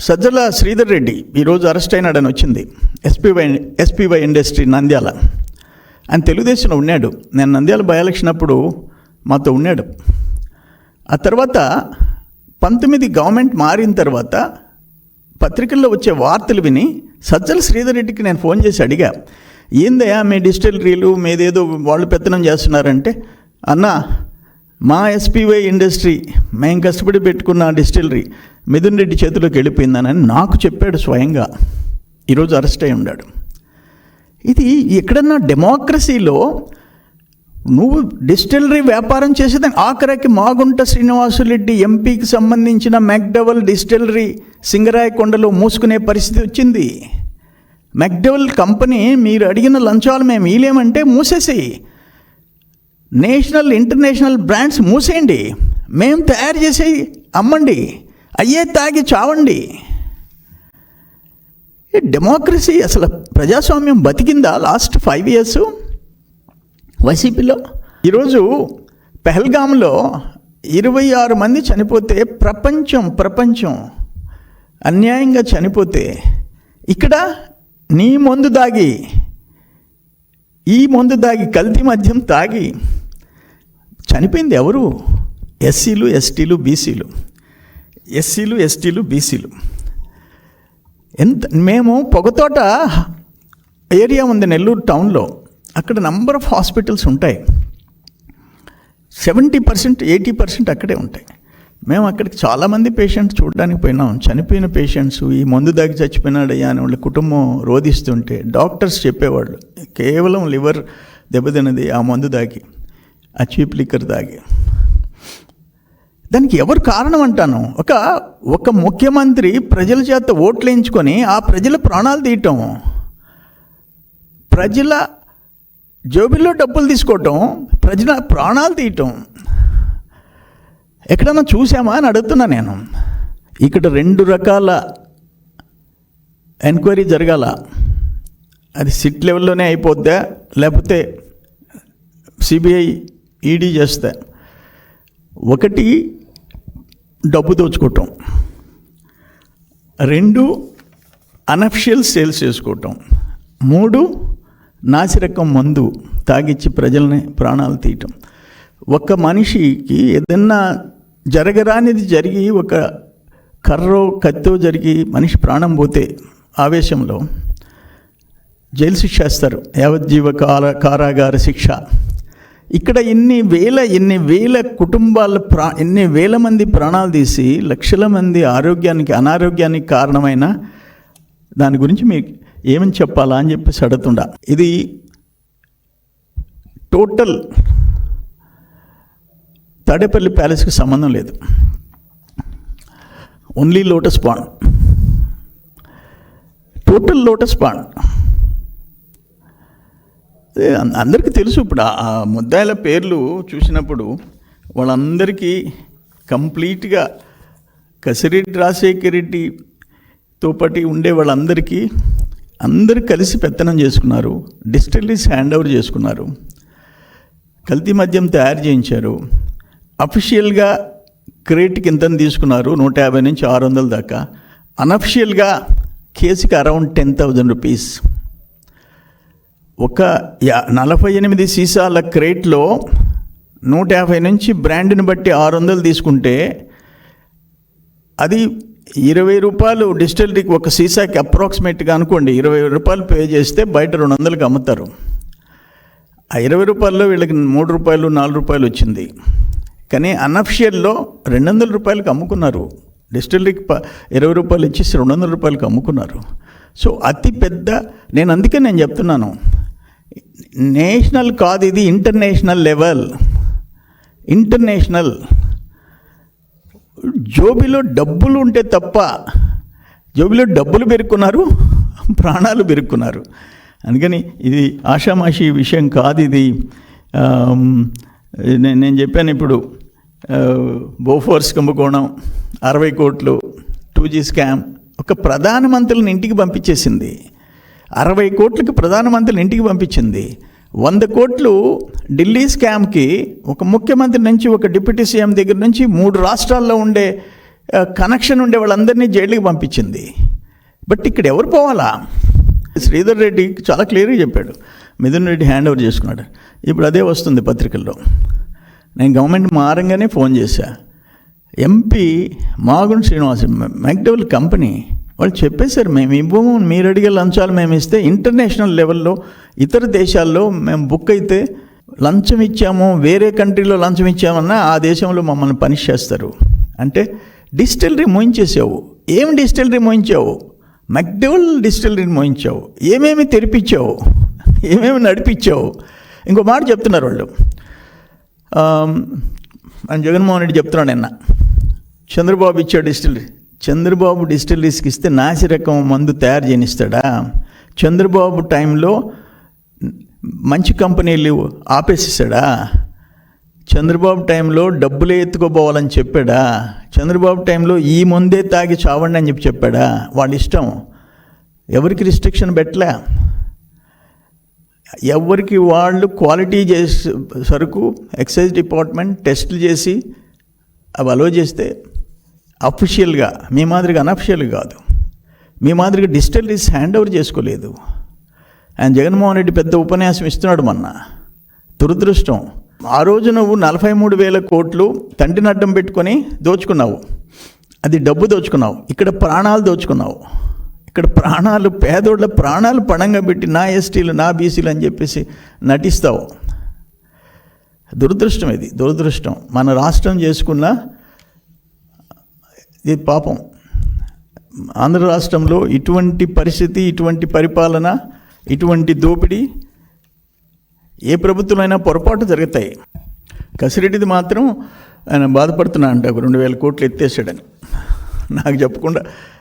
సజ్జల శ్రీధర్ రెడ్డి ఈరోజు అరెస్ట్ అయినాడని వచ్చింది. SPY SPY industry Nandyal. ఆయన తెలుగుదేశంలో ఉన్నాడు. నేను నంద్యాల బై ఎలక్షన్ అప్పుడు మాతో ఉన్నాడు. ఆ తర్వాత పంతొమ్మిది గవర్నమెంట్ మారిన తర్వాత పత్రికల్లో వచ్చే వార్తలు విని సజ్జల శ్రీధర్ రెడ్డికి నేను ఫోన్ చేసి అడిగా ఏందయ్యా మీ డిస్టిలరీలు మీదేదో వాళ్ళు పెత్తనం చేస్తున్నారంటే? అన్నా మా ఎస్పీవై ఇండస్ట్రీ మేము కష్టపడి పెట్టుకున్న డిస్టిలరీ మిథున్ రెడ్డి చేతిలోకి వెళ్ళిపోయిందని నాకు చెప్పాడు స్వయంగా. ఈరోజు అరెస్ట్ అయి ఉన్నాడు. ఇది ఎక్కడన్నా డెమోక్రసీలో నువ్వు డిస్టిలరీ వ్యాపారం చేసేదాన్ని ఆఖరికి మాగుంట శ్రీనివాసులరెడ్డి ఎంపీకి సంబంధించిన మెక్డవల్ డిస్టిలరీ సింగరాయకొండలో మూసుకునే పరిస్థితి వచ్చింది. మెక్డవల్ కంపెనీ మీరు అడిగిన లంచాలు మేము ఇలేమంటే మూసేసేయి. నేషనల్ ఇంటర్నేషనల్ బ్రాండ్స్ మూసేయండి. మేము తయారు చేసి అమ్మండి. అయ్యే తాగి చావండి. డెమోక్రసీ అసలు ప్రజాస్వామ్యం బతికిందా లాస్ట్ ఫైవ్ ఇయర్స్? వైసీపీలో? ఈరోజు పెహల్గాంలో ఇరవై ఆరు మంది చనిపోతే ప్రపంచం ప్రపంచం అన్యాయంగా చనిపోతే ఇక్కడ నీ మందు దాగి ఈ మందు దాగి కల్తీ మద్యం తాగి చనిపోయింది ఎవరు? ఎస్సీలు ఎస్టీలు బీసీలు. ఎస్సీలు ఎస్టీలు బీసీలు. ఎంత మేము పొగతోట ఏరియా ఉంది నెల్లూరు టౌన్లో. అక్కడ నంబర్ ఆఫ్ హాస్పిటల్స్ ఉంటాయి. సెవెంటీ పర్సెంట్ ఎయిటీ పర్సెంట్ అక్కడే ఉంటాయి. మేము అక్కడికి చాలామంది పేషెంట్స్ చూడడానికి పోయినాం. చనిపోయిన పేషెంట్స్ ఈ మందు దాగి చచ్చిపోయినాడయ్యా అని వాళ్ళ కుటుంబం రోధిస్తుంటే డాక్టర్స్ చెప్పేవాళ్ళు కేవలం లివర్ దెబ్బతిన్నది ఆ మందు దాగి ఆ చీప్ లిక్కర్ దాగి దానికి ఎవరు కారణం అంటాను? ఒక ఒక ముఖ్యమంత్రి ప్రజల చేత ఓట్లు ఎంచుకొని ఆ ప్రజల ప్రాణాలు తీయటం ప్రజల జోబిల్లో డబ్బులు తీసుకోవటం ప్రజల ప్రాణాలు తీయటం. ఎక్కడన్నా చూసామా అని అడుగుతున్నా నేను. ఇక్కడ రెండు రకాల ఎంక్వైరీ జరగాల. అది సిట్ లెవెల్లోనే అయిపోద్దా? లేకపోతే సిబిఐ ఈడీ చేస్తే ఒకటి డబ్బు దోచుకోవటం రెండు అనఫిషియల్ సేల్స్ చేసుకోవటం మూడు నాసిరకం మందు తాగిచ్చి ప్రజల్ని ప్రాణాలు తీయటం. ఒక మనిషికి ఏదన్నా జరగరానిది జరిగి ఒక కర్రో కత్తో జరిగి మనిషి ప్రాణం పోతే ఆవేశంలో జైలు శిక్ష వేస్తారు. యావజ్జీవ కాల కారాగార శిక్ష. ఇక్కడ ఇన్ని వేల ఎన్ని వేల కుటుంబాల ప్రా ఎన్ని వేల మంది ప్రాణాలు తీసి లక్షల మంది ఆరోగ్యానికి అనారోగ్యానికి కారణమైన దాని గురించి మీకు ఏమని చెప్పాలా అని చెప్పేసి అడుగుతుండా. ఇది టోటల్ తాడేపల్లి ప్యాలెస్కి సంబంధం లేదు. Only lotus pond. Total lotus pond. అందరికీ తెలుసు ఇప్పుడు ఆ- ముద్దాయిల పేర్లు చూసినప్పుడు వాళ్ళందరికీ కంప్లీట్గా కసిరెడ్డి రాజశేఖర రెడ్డితో పాటు ఉండే వాళ్ళందరికీ అందరూ కలిసి పెత్తనం చేసుకున్నారు డిస్టిలరీస్ హ్యాండ్ ఓవర్ చేసుకున్నారు కల్తీ మద్యం తయారు చేయించారు అఫీషియల్గా క్రేట్కి ఇంత తీసుకున్నారు నూట యాభై నుంచి ఆరు వందల దాకా అనఫిషియల్గా కేసుకి అరౌండ్ టెన్ థౌజండ్ రూపీస్. ఒక యా నలభై ఎనిమిది సీసాల క్రేట్లో నూట యాభై నుంచి బ్రాండ్ని బట్టి ఆరు వందలు తీసుకుంటే అది ఇరవై రూపాయలు డిస్టిలరీకి ఒక సీసాకి అప్రాక్సిమేట్గా అనుకోండి ఇరవై రూపాయలు పే చేస్తే బయట రెండు వందలకి అమ్ముతారు. ఆ ఇరవై రూపాయల్లో వీళ్ళకి మూడు రూపాయలు నాలుగు రూపాయలు వచ్చింది. కానీ అన్అఫిషియల్లో రెండు వందల రూపాయలకి అమ్ముకున్నారు. డిస్టిలరీకి ప ఇరవై రూపాయలు ఇచ్చేసి రెండు వందల రూపాయలకి అమ్ముకున్నారు. సో అతి పెద్ద నేను అందుకే నేను చెప్తున్నాను నేషనల్ కాదు ఇది ఇంటర్నేషనల్ లెవెల్. ఇంటర్నేషనల్. జోబిలో డబ్బులు ఉంటే తప్ప జోబిలో డబ్బులు పెరుక్కున్నారు ప్రాణాలు పెరుక్కున్నారు. అందుకని ఇది ఆషామాషి విషయం కాదు ఇది. నేను చెప్పాను ఇప్పుడు బోఫోర్స్ కుంభకోణం అరవై కోట్లు టూ జీ స్కామ్ ఒక ప్రధానమంత్రిని ఇంటికి పంపించేసింది. అరవై కోట్లకి ప్రధానమంత్రిని ఇంటికి పంపించింది. వంద కోట్లు ఢిల్లీ స్కామ్కి ఒక ముఖ్యమంత్రి నుంచి ఒక డిప్యూటీ సీఎం దగ్గర నుంచి మూడు రాష్ట్రాల్లో ఉండే కనెక్షన్ ఉండే వాళ్ళందరినీ జైలుకి పంపించింది. బట్ ఇక్కడ ఎవరు పోవాలా? శ్రీధర్ రెడ్డి చాలా క్లియర్గా చెప్పాడు. మిథున్ రెడ్డి హ్యాండ్ ఓవర్ చేసుకున్నాడు. ఇప్పుడు అదే వస్తుంది పత్రికల్లో. నేను గవర్నమెంట్ మారంగానే ఫోన్ చేశా. MP Magunta Srinivas McDowell company వాళ్ళు చెప్పేశారు మేము ఇవ్వము మీరు అడిగే లంచాలు మేము ఇస్తే ఇంటర్నేషనల్ లెవెల్లో ఇతర దేశాల్లో మేము బుక్ అయితే లంచం ఇచ్చాము వేరే కంట్రీలో లంచం ఇచ్చామన్నా ఆ దేశంలో మమ్మల్ని పనిష్ చేస్తారు. అంటే డిస్టిలరీ మోయించేసావు. ఏం డిస్టిలరీ మోయించావు? మెక్డెవల్ డిస్టిలరీని మోయించావు. ఏమేమి తెరిపించావు? ఏమేమి నడిపించావు? ఇంకో మాట చెప్తున్నారు వాళ్ళు. జగన్మోహన్ రెడ్డి చెప్తున్నాడు నిన్న. చంద్రబాబు ఇచ్చాడు డిస్టిలరీ. చంద్రబాబు డిస్టిలరీస్కి ఇస్తే నాసిరకం మందు తయారు చేయనిస్తాడా చంద్రబాబు టైంలో మంచి కంపెనీలు ఆపేసేసాడా చంద్రబాబు టైంలో డబ్బులే ఎత్తుకోపోవాలని చెప్పాడా? చంద్రబాబు టైంలో ఈ ముందే తాగి చావండి అని చెప్పి చెప్పాడా? వాళ్ళ ఇష్టం. ఎవరికి రిస్ట్రిక్షన్ పెట్టలే? ఎవరికి వాళ్ళు క్వాలిటీ చేసే సరుకు ఎక్సైజ్ డిపార్ట్మెంట్ టెస్టులు చేసి అవి అలో చేస్తే అఫిషియల్గా మీ మాదిరిగా అనఫిషియల్ కాదు. మీ మాదిరిగా డిజిటలీస్ హ్యాండ్ ఓవర్ చేసుకోలేదు. ఆయన జగన్మోహన్ రెడ్డి పెద్ద ఉపన్యాసం ఇస్తున్నాడు మొన్న. దురదృష్టం. ఆ రోజు నువ్వు నలభై మూడు వేల కోట్లు తండ్రిని అడ్డం పెట్టుకొని దోచుకున్నావు. అది డబ్బు దోచుకున్నావు. ఇక్కడ ప్రాణాలు దోచుకున్నావు. ఇక్కడ ప్రాణాలు పేదోళ్ళ ప్రాణాలు పణంగా పెట్టి నా ఎస్టీలు నా బీసీలు అని చెప్పేసి నటిస్తావు. దురదృష్టం ఇది దురదృష్టం. మన రాష్ట్రం చేసుకున్న ఇది పాపం. ఆంధ్ర రాష్ట్రంలో ఇటువంటి పరిస్థితి ఇటువంటి పరిపాలన ఇటువంటి దోపిడీ ఏ ప్రభుత్వమైనా పొరపాటు జరుగుతాయి. కసిరెడ్డిది మాత్రం ఆయన బాధపడుతున్నా అంట ఒక రెండు వేల కోట్లు ఎత్తేసాడని. నాకు చెప్పకుండా